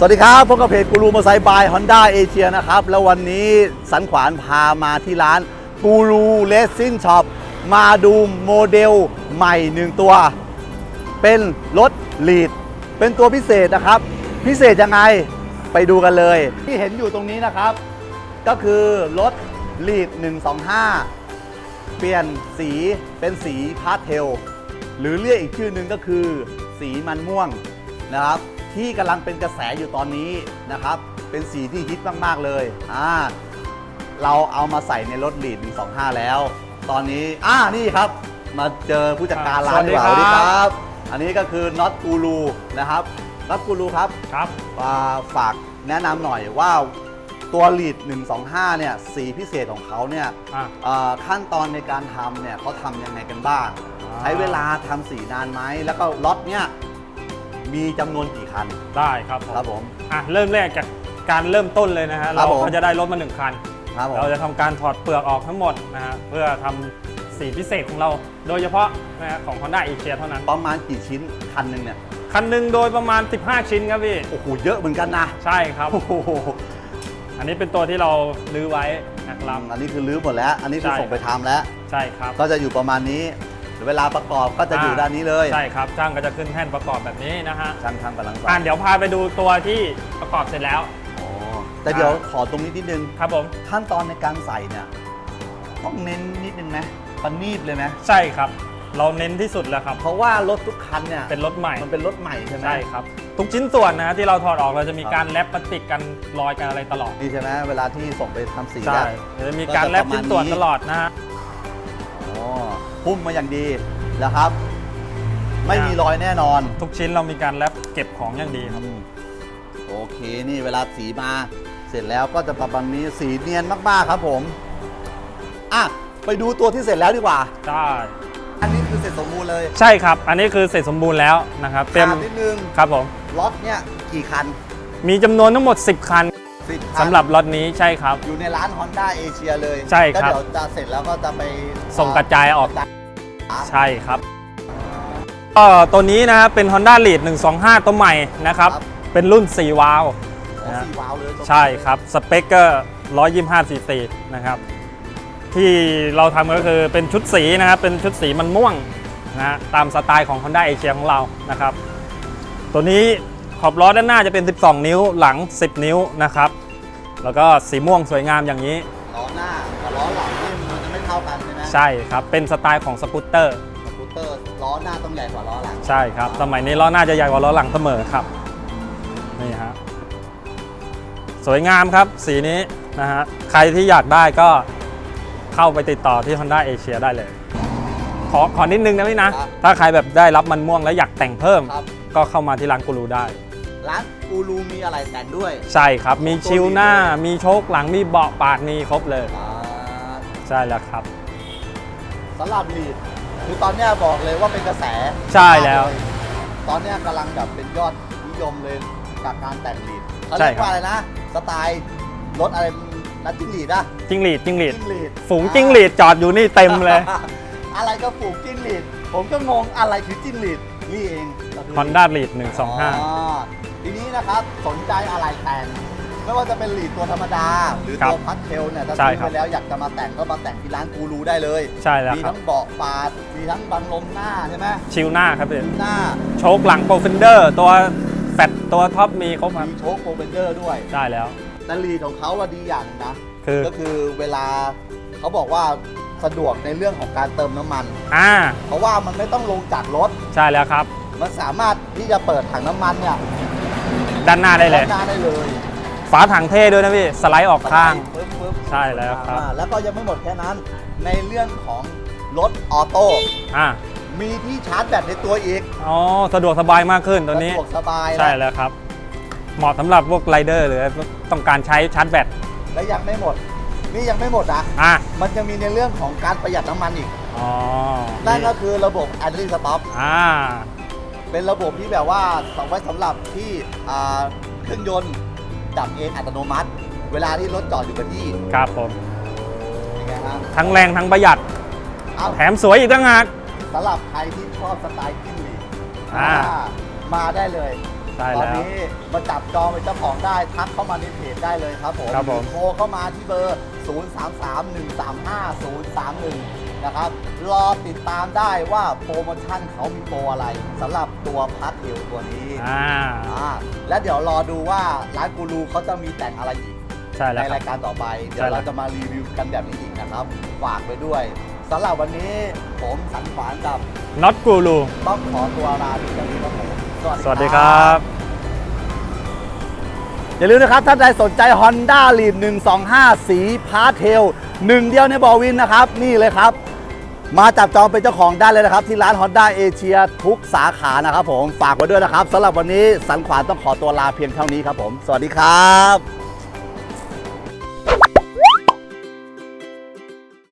สวัสดีครับพบกับเพจกูรูมอเตอร์ไซค์บายฮอนด้าเอเชียนะครับ แล้ววันนี้สันขวานพามาที่ร้านกูรูเลสซิ่งช็อปมาดูโมเดลใหม่หนึ่งตัว เป็นรถลีด เป็นตัวพิเศษนะครับ พิเศษยังไงไปดูกันเลย ที่เห็นอยู่ตรงนี้นะครับ ก็คือรถลีด 125 เปลี่ยนสีเป็นสีพาสเทล หรือเรียกอีกชื่อหนึ่งก็คือ สีมันม่วงนะครับ ที่กำลังเป็นกระแสอยู่ตอนนี้นะครับ เป็นสีที่ฮิตมาก ๆ เลยอ่าเราเอามาใส่ในรถลีด125 แล้ว ตอนนี้อ่านี่ครับ มาเจอผู้จัดการร้านดีกว่าสวัสดีครับ บ อันนี้ก็คือน็อตกูรูนะครับน็อตกูรูครับครับมาฝากแนะนำหน่อยว่าตัวลีด125 เนี่ย สีพิเศษของเขาเนี่ย อะ เอ่อขั้นตอนในการทำเนี่ยเขาทำยังไงกันบ้าง อ่า ใช้เวลาทำสีนานไหม แล้วก็ล็อตเนี่ย มีจำนวนกี่คัน ได้ครับผมครับผม อะเริ่มแรกจากการเริ่มต้นเลยนะฮะครัเราบผม ก็จะได้รถมาหนึ่งคัน ครับผม เราจะทำการถอดเปลือกออกทั้งหมดนะฮะเพื่อทำสีพิเศษของเรา โดยเฉพาะนะฮะของ Honda a เ i a เท่านั้น ประมาณกี่ชิ้นคันหนึ่งเนี่ย คันหนึ่งโดยประมาณ 15 ชิ้นครับพี่ โอ้โห เยอะเหมือนกันนะใช่ครับ โอ้โหอันนี้เป็นตัวที่เราลื้อไว้นะครับ อันนี้คือรื้อหมดแล้ว อันนี้คือใช่ ส่งไปทำแล้ว ใช่ครับ ก็จะอยู่ประมาณนี้ เวลาประกอบก็จะอยู่ด้านนี้เลยใช่ครับช่างก็จะขึ้นแท่นประกอบแบบนี้นะฮะช่างทำกำลังใส่อะเดี๋ยวพาไปดูตัวที่ประกอบเสร็จแล้วอ๋อแต่เดี๋ยวขอตรงนี้นิดนึงครับผมขั้นตอนในการใส่เนี่ยต้องเน้นนิดนึงไหมประณีตเลยไหมใช่ครับ เราเน้นที่สุดแล้วครับ เพราะว่ารถทุกคันเนี่ยเป็นรถใหม่มันเป็นรถใหม่ใช่ไหมใช่ครับทุกชิ้นส่วนนะฮะที่เราถอดออกเราจะมีการแรปพลาสติกกันรอยกันอะไรตลอดนี่ใช่ไหมเวลาที่ส่งไปทำสีใช่แล้วจะมีการแรปชิ้นส่วนตลอดนะฮะ อ๋อพุ่มมาอย่างดีนะครับ ไม่มีรอยแน่นอน ทุกชิ้นเรามีการแรปเก็บของอย่างดีครับอืมโอเคนี่เวลาสีมาเสร็จแล้วก็จะประมาณนี้สีเนียนมากๆครับผมอะไปดูตัวที่เสร็จแล้วดีกว่าใช่อันนี้คือเสร็จสมบูรณ์เลยใช่ครับ อันนี้คือเสร็จสมบูรณ์แล้วนะครับ เต็มถามนิดนึงครับผม ล็อตเนี่ยกี่คัน มีจำนวนทั้งหมด 10 คัน สิบคันสำหรับล็อตนี้ใช่ครับ อยู่ในร้าน Honda Asia เลยใช่ครับก็เดี๋ยวจะเสร็จแล้วก็จะไปส่งกระจายออกกระจายใช่ครับก็ตัวนี้นะครับเป็น Honda Lead 125 ตัวใหม่นะครับ เป็นรุ่น 4 วาล์วโอ้สี่วาล์วเลยใช่ครับ สเปคก็125 cc นะครับ ที่เราทำก็คือเป็นชุดสีนะครับ เป็นชุดสีมันม่วงนะฮะตามสไตล์ของ Honda a เ i a ของเรานะครับ ตัวนี้ขอบล้อด้านหน้าจะเป็น 12 นิ้วหลัง 10 นิ้วนะครับ แล้วก็สีม่วงสวยงามอย่างนี้ ล้อหน้ากับล้อหลังนี่มันจะไม่เท่ากันใช่ไหมใช่ครับ เป็นสไตล์ของสกูตเตอร์ สกูตเตอร์ล้อหน้าต้องใหญ่กว่าล้อหลังใช่ครับ สมัยนี้ล้อหน้าจะใหญ่กว่าล้อหลังเสมอครับ นี่ฮะ สวยงามครับ สีนี้นะฮะ ใครที่อยากได้ก็เข้าไปติดต่อที่ Honda a เ i a ได้เลย ขอขอนิดนึงนะพี่นะ ถ้าใครแบบได้รับมันม่วงแล้วอยากแต่งเพิ่ม ครับ ก็เข้ามาที่ร้านกูรูได้ ร้านกูรูมีอะไรแต่งด้วย ใช่ครับ มีชิวหน้า มีโชคหลัง มีเบาะปาดมีครบเลยอ่าใช่แล้วครับสำหรับลีดคือตอนเนี้ยบอกเลยว่าเป็นกระแสใช่แล้ว ตอนเนี้ยกำลังแบบเป็นยอดนิยมเลยกับการแต่งลีดเขาใช่เรียกครับว่าอะไรนะ สไตล์รถอะไรนัดจิ้งหรีดอะจิ้งหรีดจิ้งหรีด จิ้งหรีด ฝูงจิ้งหรีดจอดอยู่นี่เต็มเลย อะไรก็ฝูงจิ้งหรีดผมก็งงอะไรคือจิ้งหรีดนี่เองก็คื Honda Lead อ๋อ125 ทีนี้นะครับสนใจอะไรแต่งไม่ว่าจะเป็นลีดตัวธรรมดา หรือครับตัวพัดเทลเนี่ยถ้าใช่ซื้อครัไปบ แล้วอยากจะมาแต่งก็มาแต่งที่ร้านกูรูได้เลย ใช่แล้วมีครับ ทั้งเบาะปาดมีทั้งบังลมหน้าใช่ไหมชิวหน้าครับพี่หน้าโชคหลังโปรฟินเดอร์ตัวแฟตตัวท็อปมีครบครับมีโชคโปรเบนเดอร์ด้วยได้แล้ว แต่ลีดของเขาว่าดีอย่างนะ คือ ก็คือเวลาเขาบอกว่า สะดวกในเรื่องของการเติมน้ำมัน อ่า เพราะว่ามันไม่ต้องลงจากรถ ใช่แล้วครับ มันสามารถที่จะเปิดถังน้ำมันเนี่ยด้านหน้าได้เลย ด้านหน้าได้เลยฝาถังเท่ด้วยนะพี่ สไลด์ออกข้าง ปึ๊บปึ๊บใช่แล้วครับ อ่าแล้วก็ยังไม่หมดแค่นั้น ในเรื่องของรถออโต้อ่า มีที่ชาร์จแบตในตัวอีกอ๋อ สะดวกสบายมากขึ้นตัวนี้ สะดวกสบายใช่นะแล้วครับ เหมาะสำหรับพวกไรเดอร์หรือต้องการใช้ชาร์จแบต และยังไม่หมด นี่ยังไม่หมดนะอะมันจะมีในเรื่องของการประหยัดน้ำมันอีก อ๋อนั่นก็คือระบบ a d r e Stop อ่า เป็นระบบที่แบบว่าสำไว้สำหรับที่อ่าเครื่องยนต์ดับเองอัตโนมัติ เวลาที่รถจอดอยู่กับที่ครับผม ยังไงฮะทั้งแรงทั้งประหยัดเอาแถมสวยอีกต่างหาก สำหรับใครที่ชอบสไตล์จิ้งหรีดอ่าอ่า มาได้เลย ใช่ตอนแล้วนี้มาจับจองเป็นเจ้าของได้ทักเข้ามาในเพจได้เลยครับผมครับผม โทรเข้ามาที่เบอร์ 0331350031 นะครับ รอติดตามได้ว่าโปรโมชั่นเขามีโปรอะไรสำหรับตัวพัดเอวตัวนี้อ่าอ่าและเดี๋ยวรอดูว่าร้านกูรูเขาจะมีแต่งอะไรอีก ใช่แล้วในครัราบ ยการต่อไป เดี๋ใช่ยวแล้วเราจะมารีวิวกันแบบนี้อีกนะครับ ฝากไปด้วยสำหรับวันนี้ผมสันขวานกับน็อตกูรูต้องขอตัวลาไปกันนี้ครับผม สวัสดีครับ อย่าลืมนะครับ ท่านใดสนใจ Honda l e a d 125 สีพาเทลหนึ่งเดียวในบอวินนะครับ นี่เลยครับ มาจับจองเป็นเจ้าของได้เลยนะครับ ที่ร้าน Honda เอเชียทุกสาขานะครับผมฝากไว้ด้วยนะครับสำหรับวันนี้สันขวานต้องขอตัวลาเพียงเท่านี้ครับผม สวัสดีครับ